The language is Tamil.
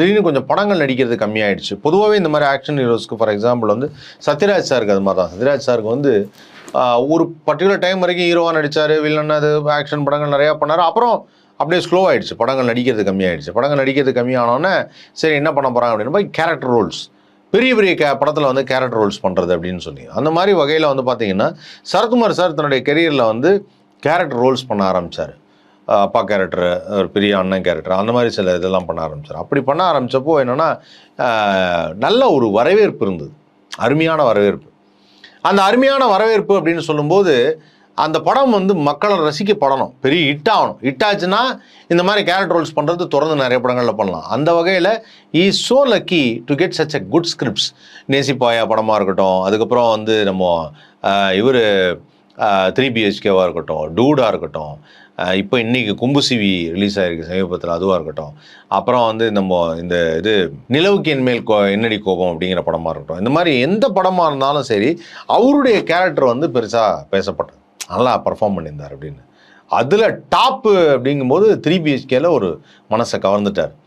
திடீர்னு கொஞ்சம் படங்கள் நடிக்கிறது கம்மியாயிடுச்சு. பொதுவாகவே இந்த மாதிரி ஆக்ஷன் ஹீரோஸ்க்கு ஃபார் எக்ஸாம்பிள் வந்து சத்யராஜ் சாருக்கு அது மாதிரி தான் சத்யராஜ் சாருக்கு வந்து ஒரு பர்டிகுலர் டைம் வரைக்கும் ஹீரோவாக நடித்தார் வில்லன் அது ஆக்ஷன் படங்கள் நிறையா பண்ணார். அப்புறம் அப்படியே ஸ்லோ ஆகிடுச்சு படங்கள் நடிக்கிறது கம்மியாயிடுச்சு. படங்கள் நடிக்கிறது கம்மியானோடனே சரி என்ன பண்ண போகிறாங்க அப்படின்னு கேரக்டர் ரோல்ஸ் பெரிய பெரிய கே படத்தில் வந்து கேரக்டர் ரோல்ஸ் பண்ணுறது அப்படின்னு சொல்லி. அந்த மாதிரி வகையில் வந்து பார்த்தீங்கன்னா சரத்குமார் சார் தன்னுடைய கெரியரில் வந்து கேரக்டர் ரோல்ஸ் பண்ண ஆரம்பித்தார் அப்பா கேரக்டர் ஒரு பெரிய அண்ணன் கேரக்டர் அந்த மாதிரி சில இதெல்லாம் பண்ண ஆரம்பித்தார் அப்படி பண்ண ஆரம்பித்தப்போ என்னென்னா நல்ல ஒரு வரவேற்பு இருந்தது. அருமையான வரவேற்பு. அந்த அருமையான வரவேற்பு அப்படின்னு சொல்லும்போது அந்த படம் வந்து மக்களை ரசிக்கப்படணும் பெரிய ஹிட் ஆகணும். ஹிட் ஆச்சுன்னா இந்த மாதிரி கேரக்டர் ரோல்ஸ் பண்ணுறது தொடர்ந்து நிறைய படங்களில் பண்ணலாம். அந்த வகையில் I so lucky to get such a good scripts Nesippaya படமாக இருக்கட்டும் அதுக்கப்புறம் வந்து நம்ம இவர் த்ரீ பிஹெச்கேவாக இருக்கட்டும் டூடாக இருக்கட்டும் இப்போ இன்னைக்கு கும்புசிவி ரிலீஸ் ஆகிருக்கு சமீபத்தில் அதுவாக இருக்கட்டும். அப்புறம் வந்து நம்ம இந்த இது நிலவுக்கு என்மேல் கோ என்னடி கோபம் அப்படிங்கிற படமாக இருக்கட்டும். இந்த மாதிரி எந்த படமாக இருந்தாலும் சரி அவருடைய கேரக்டர் வந்து பெருசாக பேசப்பட்டது. நல்லா பர்ஃபார்ம் பண்ணியிருந்தார் அப்படின்னு. அதில் டாப்பு அப்படிங்கும்போது த்ரீ பிஹெச்கேல ஒரு மனசை கவர்ந்துட்டார்.